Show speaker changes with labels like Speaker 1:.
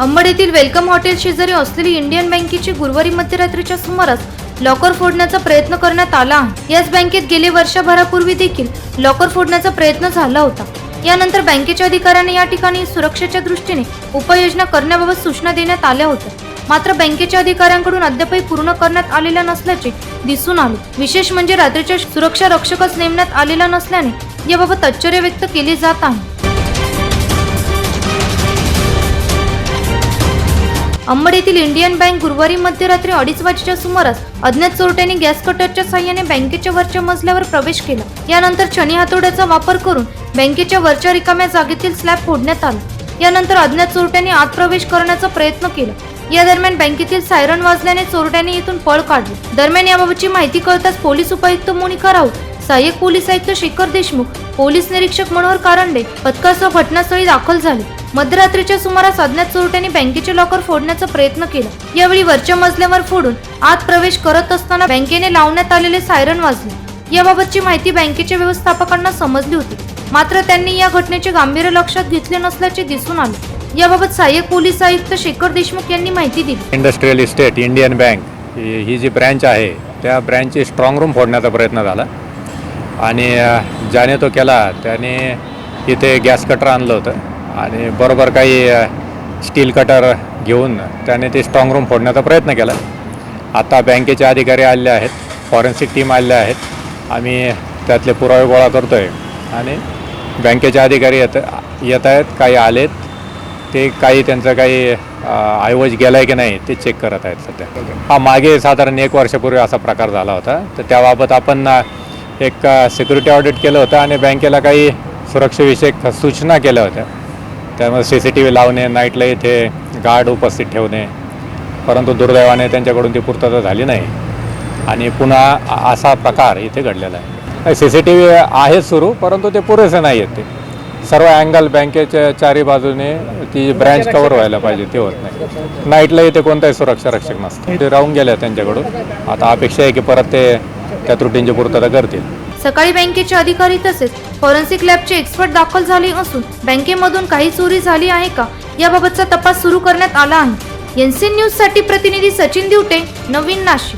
Speaker 1: अंबड येथील welcome hotel शेजारी असलेली इंडियन बँकेची गुरुवारी मध्यरात्रीच्या सुमारास लॉकर फोडण्याचा प्रयत्न करण्यात आला आहे. याच बँकेत गेले वर्षभरापूर्वी देखील लॉकर फोडण्याचा प्रयत्न झाला होता. यानंतर बँकेच्या अधिकाऱ्यांनी या ठिकाणी सुरक्षेच्या दृष्टीने उपाययोजना करण्याबाबत सूचना देण्यात आल्या होत्या. मात्र बँकेच्या अधिकाऱ्यांकडून अद्यापही पूर्ण करण्यात आलेल्या नसल्याचे दिसून आले. विशेष म्हणजे रात्रीच्या सुरक्षा रक्षकच नेमण्यात आलेला नसल्याने याबाबत आश्चर्य व्यक्त केले जात आहे. अंबड येथील इंडियन बँक गुरुवारी मध्यरात्री अडीच वाजेच्या सुमारास अज्ञात चोरट्यांनी गॅस कटरच्या साह्याने बँकेच्या वरच्या मजल्यावर प्रवेश केला. यानंतर शनी हातोड्याचा वापर करून बँकेच्या वरच्या रिकाम्या जागेतील स्लॅब फोडण्यात आला. यानंतर अज्ञात चोरट्यांनी आत प्रवेश करण्याचा प्रयत्न केला. या दरम्यान बँकेतील सायरन वाजल्याने चोरट्यांनी येथून पळ काढले. दरम्यान याबाबतची माहिती कळताच पोलीस उपायुक्त मोनिका राऊत सहाय्यक पोलीस आयुक्त शेखर देशमुख पोलीस निरीक्षक मनोहर कारंडे पथकासह घटनास्थळी दाखल झाले. मध्यरात्रीच्या सुमारास अज्ञात चोरट्यांनी बँकेचे लॉकर फोडण्याचा प्रयत्न केला. यावेळी वरच्या मजल्यावर फोडून आत प्रवेश करत असताना बँकेने लावण्यात आलेले सायरन वाजले. याबाबतची माहिती बँकेच्या व्यवस्थापकांना समजली होती. मात्र त्यांनी या घटनेचे गांभीर्य लक्षात घेतले नसल्याचे दिसून आले. याबाबत सहाय्यक पोलीस आयुक्त शेखर देशमुख यांनी माहिती दिली.
Speaker 2: इंडस्ट्रियल इस्टेट इंडियन बँक ही जी ब्रँच आहे त्या ब्रँचची स्ट्रॉंग रूम फोडण्याचा प्रयत्न झाला. आणि ज्याने तो केला त्याने इथे गॅस कटर आणलं होतं. आणि बरोबर काही स्टील कटर घेऊन त्याने ते स्ट्रॉंग रूम फोडण्याचा प्रयत्न केला. आता बँकेचे अधिकारी आले आहेत फॉरेन्सिक टीम आलेले आहेत. आम्ही त्यातले पुरावे गोळा करतो आहे आणि बँकेचे अधिकारी येत येत आहेत काही आलेत. ते काही त्यांचं काही ऐवज गेला आहे की नाही ते चेक करत आहेत सध्या. हा मागे साधारण एक वर्षापूर्वी असा प्रकार झाला होता. तर त्याबाबत आपण एक सिक्युरिटी ऑडिट केलं होतं आणि बँकेला काही सुरक्षेविषयक सूचना केल्या होत्या. त्यामुळे सी सी टी व्ही लावणे नाईटला इथे गार्ड उपस्थित ठेवणे. परंतु दुर्दैवाने त्यांच्याकडून ती पूर्तता झाली नाही. आणि पुन्हा असा प्रकार इथे घडलेला आहे. सी सी टी व्ही आहे सुरू परंतु ते पुरेसे नाही आहेत ते. सर्व अँगल बँकेच्या चारी बाजूने ती ब्रँच कवर व्हायला पाहिजे ते होत नाही. नाईटला इथे कोणताही सुरक्षा रक्षक नसतं. ते राहून गेले त्यांच्याकडून. आता अपेक्षा आहे की परत ते त्या त्रुटींची पूर्तता करतील.
Speaker 1: सकाळी बँकेचे अधिकारी तसेच फॉरेन्सिक लॅबचे एक्सपर्ट दाखल झाले असून बँकेमधून काही चोरी झाली आहे का याबाबतचा तपास सुरू करण्यात आला आहे. एनसी न्यूजसाठी प्रतिनिधी सचिन दिवटे नवीन नाशिक.